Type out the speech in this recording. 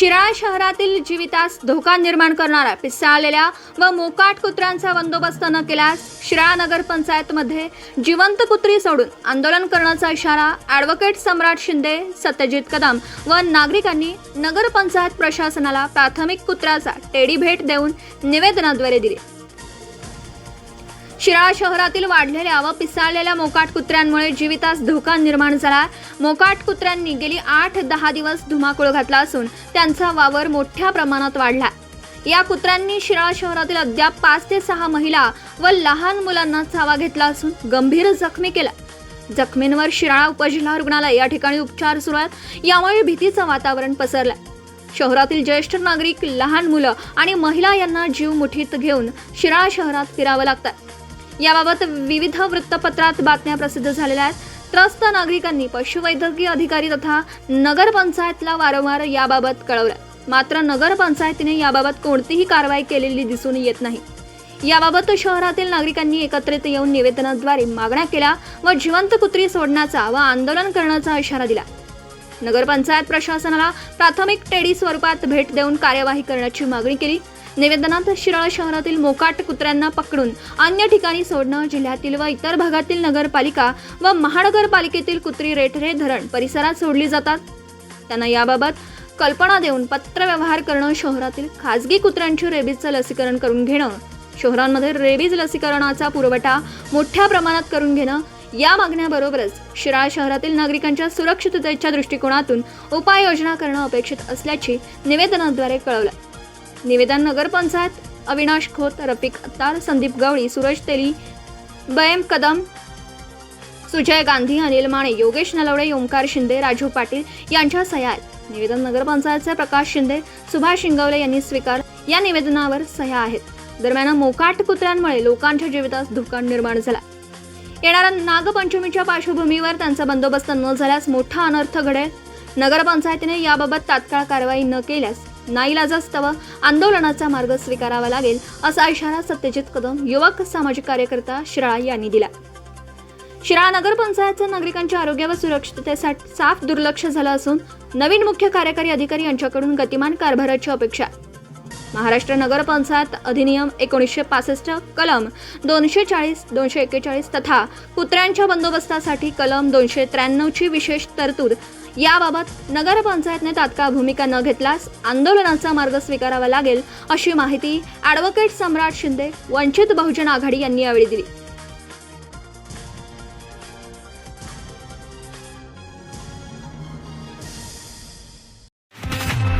शिराळा शहरातील जीवितास धोका निर्माण करणाऱ्या पिसाळलेल्या व मोकाट कुत्र्यांचा बंदोबस्त न केल्यास शिराळा नगर पंचायतमध्ये जिवंत कुत्री सोडून आंदोलन करण्याचा इशारा ॲडव्होकेट सम्राट शिंदे सत्यजित कदम व नागरिकांनी नगर पंचायत प्रशासनाला प्राथमिक कुत्र्याचा टेडी भेट देऊन निवेदनाद्वारे दिली. शिराळा शहरातील वाढलेल्या व पिसाळलेल्या मोकाट कुत्र्यांमुळे जीवितास धोका निर्माण झाला. मोकाट कुत्र्यांनी गेली आठ दहा दिवस धुमाकूळ घातला असून त्यांचा वावर मोठ्या प्रमाणात वाढला. या कुत्र्यांनी शिराळा शहरातील अद्याप पाच ते सहा महिला व लहान मुलांना चावा घेतला असून गंभीर जखमी केला. जखमींवर शिराळा उपजिल्हा रुग्णालय या ठिकाणी उपचार सुरू आहेत. यामुळे भीतीचं वातावरण पसरलं. शहरातील ज्येष्ठ नागरिक लहान मुलं आणि महिला यांना जीव मुठीत घेऊन शिराळा शहरात फिरावं लागतं. याबाबत विविध वृत्तपत्रात बातम्या प्रसिद्ध झालेल्या आहेत. त्रस्त नागरिकांनी पशुवैद्यकीय अधिकारी तथा नगरपंचायतला वारंवार याबाबत कळवलं. मात्र नगरपंचायतीने याबाबत कोणतीही कारवाई केलेली दिसून येत नाही. याबाबत शहरातील नागरिकांनी एकत्रित येऊन निवेदनाद्वारे मागण्या केल्या व जिवंत कुत्री सोडण्याचा व आंदोलन करण्याचा इशारा दिला. नगरपंचायत प्रशासनाला प्राथमिक टेडी स्वरूपात भेट देऊन कार्यवाही करण्याची मागणी केली. निवेदनात शिराळा शहरातील मोकाट कुत्र्यांना पकडून अन्य ठिकाणी सोडणं जिल्ह्यातील व इतर भागातील नगरपालिका व महानगरपालिकेतील कुत्री रेठरे धरण परिसरात सोडली जातात. त्यांना याबाबत कल्पना देऊन पत्रव्यवहार करणं शहरातील खाजगी कुत्र्यांची रेबीजचं लसीकरण करून घेणं शहरांमध्ये रेबीज लसीकरणाचा पुरवठा मोठ्या प्रमाणात करून घेणं या मागण्याबरोबरच शिराळा शहरातील नागरिकांच्या सुरक्षिततेच्या दृष्टिकोनातून उपाययोजना करणं अपेक्षित असल्याची निवेदनाद्वारे कळवलं. निवेदन नगरपंचायत अविनाश खोत रफिक अत्तार संदीप गवळी सूरज तेली बयम कदम सुजय गांधी अनिल माने योगेश नलवडे ओंकार शिंदे राजू पाटील यांच्या सह्या आहेत निवेदन नगरपंचायतचे प्रकाश शिंदे सुभाष शिंगवले यांनी स्वीकार या निवेदनावर सह्या आहेत. दरम्यान मोकाट कुत्र्यांमुळे लोकांच्या जीवितात धोका निर्माण झाला. येणाऱ्या नागपंचमीच्या पार्श्वभूमीवर त्यांचा बंदोबस्त न झाल्यास मोठा अनर्थ घडेल. नगरपंचायतीने याबाबत तात्काळ कारवाई न केल्यास नाईलाजास्तव आंदोलनाचा मार्ग स्वीकारावा लागेल असा इशारा सत्यजित कदम युवक सामाजिक कार्यकर्ता शिराळा यांनी दिला. शिराळा नगरपंचायतचं नागरिकांच्या आरोग्य व सुरक्षिततेसाठी साफ दुर्लक्ष झालं असून नवीन मुख्य कार्यकारी अधिकारी यांच्याकडून गतिमान कारभाराची अपेक्षा महाराष्ट्र नगरपंचायत अधिनियम एकोणीसशे पासष्ट कलम दोनशे चाळीस दोनशे एक्केचाळीस तथा कुत्र्यांच्या बंदोबस्तासाठी कलम दोनशे त्र्याण्णवची विशेष तरतूद. याबाबत नगरपंचायतने तात्काळ भूमिका न घेतल्यास आंदोलनाचा मार्ग स्वीकारावा लागेल अशी माहिती ॲडव्होकेट सम्राट शिंदे वंचित बहुजन आघाडी यांनी यावेळी दिली.